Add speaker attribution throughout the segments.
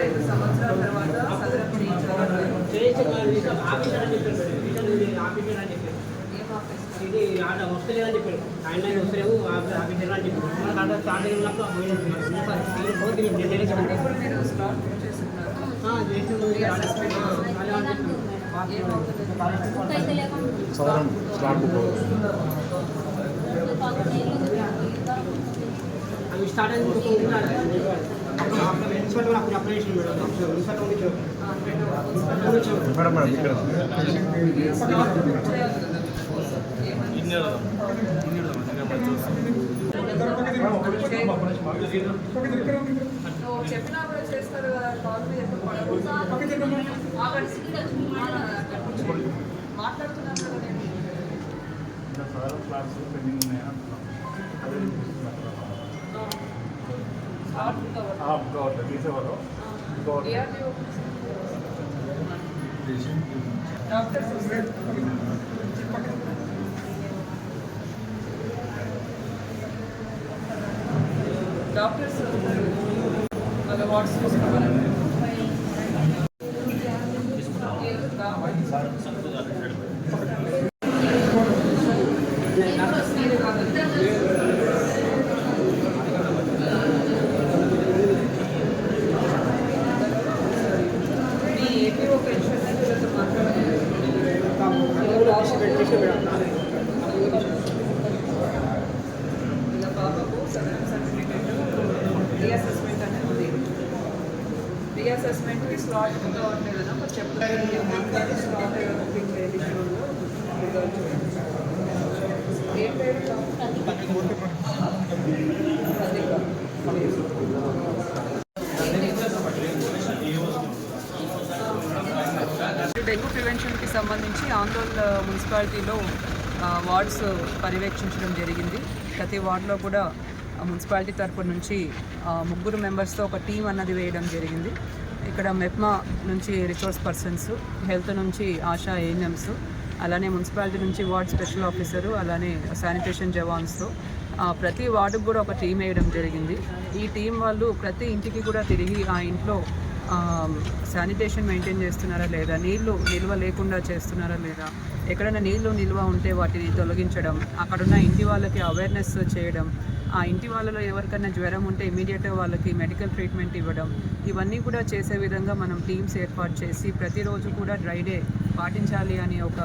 Speaker 1: రెండు సంవత్సరాల తర్వాత సదరం చేయించాలని ఏం ఆఫీస్
Speaker 2: ఇది ఆడ వస్తలేదని చెప్పాడు. ఆయన వస్తలేవు ఆఫీసర్ అని చెప్పాడు. మన కాడ స్టార్ట్ అయినప్పుడు అవి స్టార్ట్ అయిన ప్రిన్సిపల్ మేడం
Speaker 3: మేడం ఇక్కడ
Speaker 1: చేస్తారు కదా కాల్ మీద మాట్లాడుతున్నాను కదా నేను
Speaker 3: సదరం క్లాస్ పెండింగ్ ఉన్నాయా
Speaker 1: స్లాట్ బుక్ అవ్వదు.
Speaker 3: ఇంకోటి తీసేవారు ఇంకోటి
Speaker 1: DRDO డాక్టర్స్ వస్తారు. డాక్టర్స్ వాళ్ళ వాట్స్ చూసుకోవాలండి రీఅసెస్మెంట్కి స్లాట్ కావట్లేదు కదా మరి చెప్తాను మాట్లాడి స్లాట్ బుకింగ్ చేయండి షోలో ఏం పేరు? డెంగ్యూ ప్రివెన్షన్కి సంబంధించి ఆందోళన మున్సిపాలిటీలో వార్డ్స్ పర్యవేక్షించడం జరిగింది. ప్రతి వార్డులో కూడా మున్సిపాలిటీ తరపు నుంచి ముగ్గురు మెంబర్స్తో ఒక టీం అన్నది వేయడం జరిగింది. ఇక్కడ మెప్మా నుంచి రిసోర్స్ పర్సన్స్ హెల్త్ నుంచి ఆశా ఏఎన్ఎంస్ అలానే మున్సిపాలిటీ నుంచి వార్డ్ స్పెషల్ ఆఫీసరు అలానే శానిటేషన్ జవాన్స్తో ప్రతి వార్డుకు కూడా ఒక టీం వేయడం జరిగింది. ఈ టీం వాళ్ళు ప్రతి ఇంటికి కూడా తిరిగి ఆ ఇంట్లో శానిటేషన్ మెయింటైన్ చేస్తున్నారా లేదా? నీళ్ళు నిల్వ లేకుండా చేస్తున్నారా లేదా? ఎక్కడైనా నీళ్ళు నిల్వ ఉంటే వాటిని తొలగించడం అక్కడున్న ఇంటి వాళ్ళకి అవేర్నెస్ చేయడం ఆ ఇంటి వాళ్ళలో ఎవరికైనా జ్వరం ఉంటే ఇమీడియట్గా వాళ్ళకి మెడికల్ ట్రీట్మెంట్ ఇవ్వడం ఇవన్నీ కూడా చేసే విధంగా మనం టీమ్స్ ఏర్పాటు చేసి ప్రతిరోజు కూడా డ్రై డే పాటించాలి అనే ఒక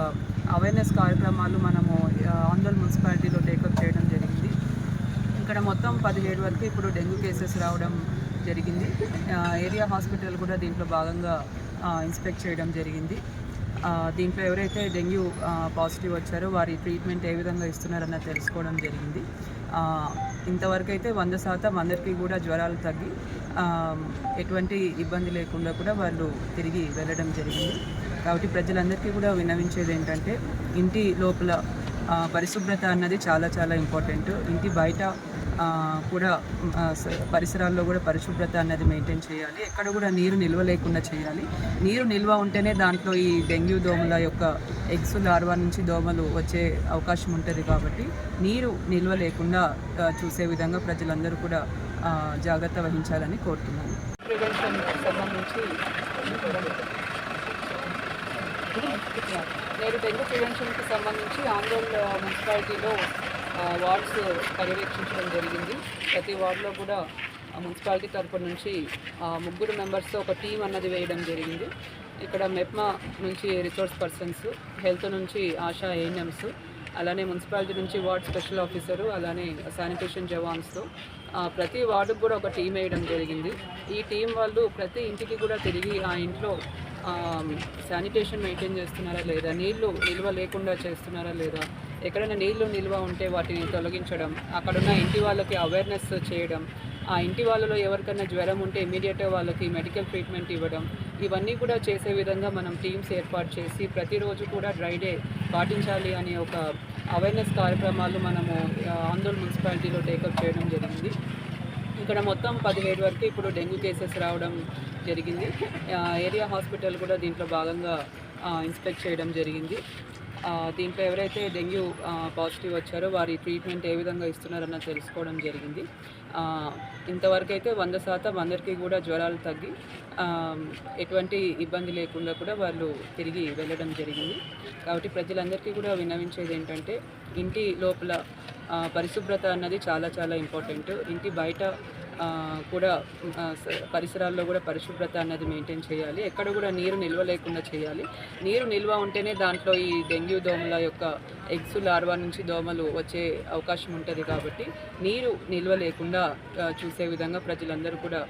Speaker 1: అవేర్నెస్ కార్యక్రమాలు మనము ఆ, ఆందోళన మున్సిపాలిటీలో టేకప్ చేయడం జరిగింది. ఇక్కడ మొత్తం పదిహేడు వరకు ఇప్పుడు డెంగ్యూ కేసెస్ రావడం జరిగింది. ఏరియా హాస్పిటల్ కూడా దీంట్లో భాగంగా ఇన్స్పెక్ట్ చేయడం జరిగింది. దీంట్లో ఎవరైతే డెంగ్యూ పాజిటివ్ వచ్చారో వారి ట్రీట్మెంట్ ఏ విధంగా ఇస్తున్నారన్న తెలుసుకోవడం జరిగింది. ఇంతవరకు అయితే వంద శాతం అందరికీ కూడా జ్వరాలు తగ్గి ఎటువంటి ఇబ్బంది లేకుండా కూడా వాళ్ళు తిరిగి వెళ్ళడం జరిగింది. కాబట్టి ప్రజలందరికీ కూడా విన్నవించేది ఏంటంటే ఇంటి లోపల పరిశుభ్రత అన్నది చాలా చాలా ఇంపార్టెంట్. ఇంటి బయట కూడా స- పరిసరాల్లో కూడా పరిశుభ్రత అన్నది మెయింటైన్ చేయాలి. ఎక్కడ కూడా నీరు నిల్వ లేకుండా చేయాలి. నీరు నిల్వ ఉంటేనే దాంట్లో ఈ డెంగ్యూ దోమల యొక్క ఎగ్స్ లార్వా నుంచి దోమలు వచ్చే అవకాశం ఉంటుంది కాబట్టి నీరు నిల్వ లేకుండా చూసే విధంగా ప్రజలందరూ కూడా జాగ్రత్త వహించాలని కోరుతున్నాను. ప్రివెన్షన్ సంబంధించి డెంగ్యూ ప్రివెన్షన్కి సంబంధించి ఆందోళన మున్సిపాలిటీలో వార్డ్స్ పర్యవేక్షించడం జరిగింది. ప్రతి వార్డులో కూడా మున్సిపాలిటీ తరపు నుంచి ఆ, ముగ్గురు మెంబర్స్తో ఒక టీం అన్నది వేయడం జరిగింది. ఇక్కడ మెప్మా నుంచి రిసోర్స్ పర్సన్స్ హెల్త్ నుంచి ఆశా ఏఎన్ఎంస్ అలానే మున్సిపాలిటీ నుంచి వార్డ్ స్పెషల్ ఆఫీసరు అలానే శానిటేషన్ జవాన్స్తో ప్రతి వార్డుకు కూడా ఒక టీం వేయడం జరిగింది. ఈ టీం వాళ్ళు ప్రతి ఇంటికి కూడా తిరిగి ఆ ఇంట్లో శానిటేషన్ మెయింటైన్ చేస్తున్నారా లేదా? నీళ్ళు నిల్వ లేకుండా చేస్తున్నారా లేదా? ఎక్కడైనా నీళ్ళు నిల్వ ఉంటే వాటిని తొలగించడం అక్కడున్న ఇంటి వాళ్ళకి అవేర్నెస్ చేయడం ఆ ఇంటి వాళ్ళలో ఎవరికైనా జ్వరం ఉంటే ఇమీడియట్గా వాళ్ళకి మెడికల్ ట్రీట్మెంట్ ఇవ్వడం ఇవన్నీ కూడా చేసే విధంగా మనం టీమ్స్ ఏర్పాటు చేసి ప్రతిరోజు కూడా డ్రై డే పాటించాలి అనే ఒక అవేర్నెస్ కార్యక్రమాలు మనము ఆందోళన మున్సిపాలిటీలో టేకప్ చేయడం జరిగింది. ఇక్కడ మొత్తం పదిహేడు వరకు ఇప్పుడు డెంగ్యూ కేసెస్ రావడం జరిగింది. ఏరియా హాస్పిటల్ కూడా దీంట్లో భాగంగా ఇన్స్పెక్ట్ చేయడం జరిగింది. దీంట్లో ఎవరైతే డెంగ్యూ పాజిటివ్ వచ్చారో వారి ట్రీట్మెంట్ ఏ విధంగా ఇస్తున్నారన్న తెలుసుకోవడం జరిగింది. ఇంతవరకు అయితే వంద శాతం అందరికీ కూడా జ్వరాలు తగ్గి ఎటువంటి ఇబ్బంది లేకుండా కూడా వాళ్ళు తిరిగి వెళ్ళడం జరిగింది. కాబట్టి ప్రజలందరికీ కూడా విన్నవించేది ఏంటంటే ఇంటి లోపల పరిశుభ్రత అన్నది చాలా చాలా ఇంపార్టెంట్. ఇంటి బయట కూడా స- పరిసరాల్లో కూడా పరిశుభ్రత అన్నది మెయింటైన్ చేయాలి. ఎక్కడ కూడా నీరు నిల్వ లేకుండా చేయాలి. నీరు నిల్వ ఉంటేనే దాంట్లో ఈ డెంగ్యూ దోమల యొక్క ఎగ్స్ లార్వా నుంచి దోమలు వచ్చే అవకాశం ఉంటుంది కాబట్టి నీరు నిల్వ లేకుండా చూసే విధంగా ప్రజలందరూ కూడా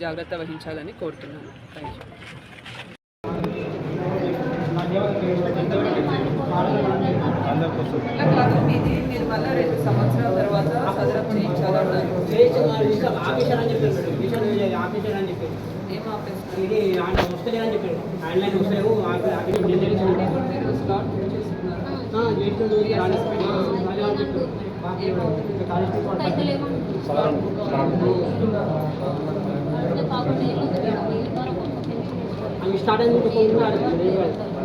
Speaker 1: జాగ్రత్త వహించాలని కోరుతున్నాను. థ్యాంక్ యూ ఇట్లా కాదు మీది మీరు మళ్ళీ రెండు సంవత్సరాల తర్వాత
Speaker 2: అవి స్టార్ట్ అయింది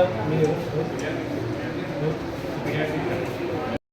Speaker 3: Yeah.